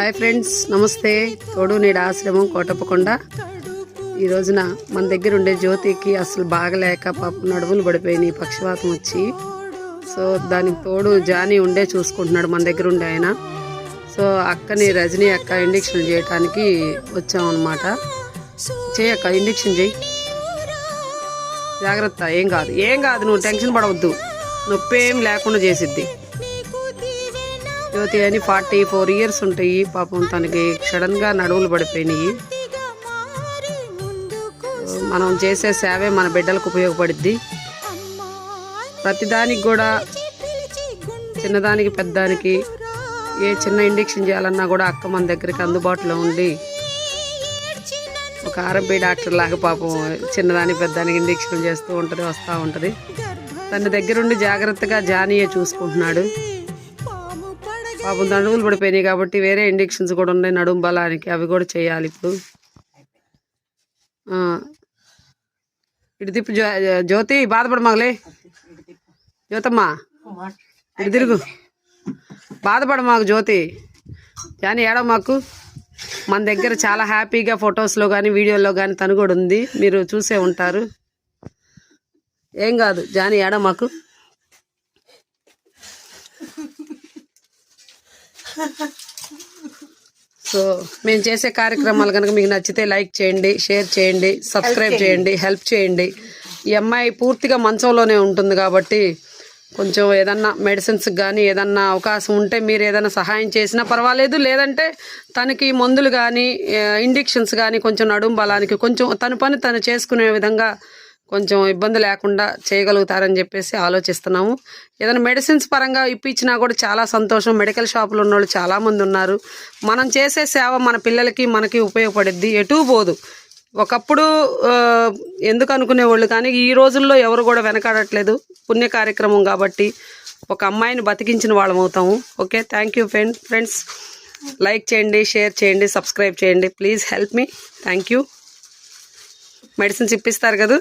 Hi friends నమస్తే. తోడు నేడు ఆశ్రమం కోటప్పకొండ. ఈ రోజున మన దగ్గర ఉండే జ్యోతికి అసలు బాగలేక పాప నడుములు పడిపోయినాయి. పక్షవాతం వచ్చి. సో దానికి తోడు జానీ ఉండే చూసుకుంటున్నాడు మన దగ్గర ఉండే ఆయన. సో అక్కని రజనీ అక్క ఇండక్షన్ చేయటానికి వచ్చామన్నమాట. చేయక్క ఇండక్షన్ చేయి. జాగ్రత్త. ఏం కాదు. ఏం కాదు. నువ్వు టెన్షన్ పడవద్దు. నొప్పి ఏం లేకుండా చేసిద్ది. జ్యోతి అని ఫార్టీ ఫోర్ ఇయర్స్ ఉంటాయి. పాపం తనకి సడన్గా నడువులు పడిపోయినాయి. మనం చేసే సేవే మన బిడ్డలకు ఉపయోగపడుద్ది. ప్రతిదానికి కూడా చిన్నదానికి పెద్దదానికి ఏ చిన్న ఇండక్షన్ చేయాలన్నా కూడా అక్క మన దగ్గరికి అందుబాటులో ఉండి ఒక ఆర్ఎంపీ డాక్టర్ లాగా పాపం చిన్నదానికి పెద్దదానికి ఇండక్షన్ చేస్తూ ఉంటుంది వస్తూ ఉంటుంది. తన దగ్గరుండి జాగ్రత్తగా జానీయే చూసుకుంటున్నాడు. పాపం నడుములు పడిపోయినాయి కాబట్టి వేరే ఇండక్షన్స్ కూడా ఉన్నాయి నడుము బలానికి అవి కూడా చేయాలి ఇప్పుడు. ఇటు తిప్పు జ్యోతి బాధపడు మగలే. జ్యోతమ్మా ఇటు తిరుగు. బాధపడ మాకు జ్యోతి. కానీ ఏడో మాకు. మన దగ్గర చాలా హ్యాపీగా ఫొటోస్లో కానీ వీడియోలో కానీ తను కూడా ఉంది. మీరు చూసే ఉంటారు. ఏం కాదు జాని ఏడా మాకు. సో మేము చేసే కార్యక్రమాలు కనుక మీకు నచ్చితే లైక్ చేయండి షేర్ చేయండి సబ్స్క్రైబ్ చేయండి. హెల్ప్ చేయండి. ఈ అమ్మాయి పూర్తిగా మంచంలోనే ఉంటుంది కాబట్టి కొంచెం ఏదన్నా మెడిసిన్స్ కానీ ఏదన్నా అవకాశం ఉంటే మీరు ఏదైనా సహాయం చేసినా పర్వాలేదు. లేదంటే తనకి మందులు కానీ ఇంజెక్షన్స్ కానీ కొంచెం నడుము బలానికి కొంచెం తన పని తను చేసుకునే విధంగా కొంచెం ఇబ్బంది లేకుండా చేయగలుగుతారని చెప్పేసి ఆలోచిస్తున్నాము. ఏదైనా మెడిసిన్స్ పరంగా ఇప్పించినా కూడా చాలా సంతోషం. మెడికల్ షాపులు ఉన్న వాళ్ళు చాలామంది ఉన్నారు. మనం చేసే సేవ మన పిల్లలకి మనకి ఉపయోగపడిద్ది. ఎటూ పోదు. ఒకప్పుడు ఆ, ఎందుకు అనుకునేవాళ్ళు కానీ ఈ రోజుల్లో ఎవరు కూడా వెనకాడట్లేదు. పుణ్య కార్యక్రమం కాబట్టి ఒక అమ్మాయిని బతికించిన వాళ్ళం అవుతాము. Okay? Thank you friend friends like చేయండి షేర్ చేయండి సబ్స్క్రైబ్ చేయండి. Please help me thank you medicines ఇప్పిస్తారు కదా?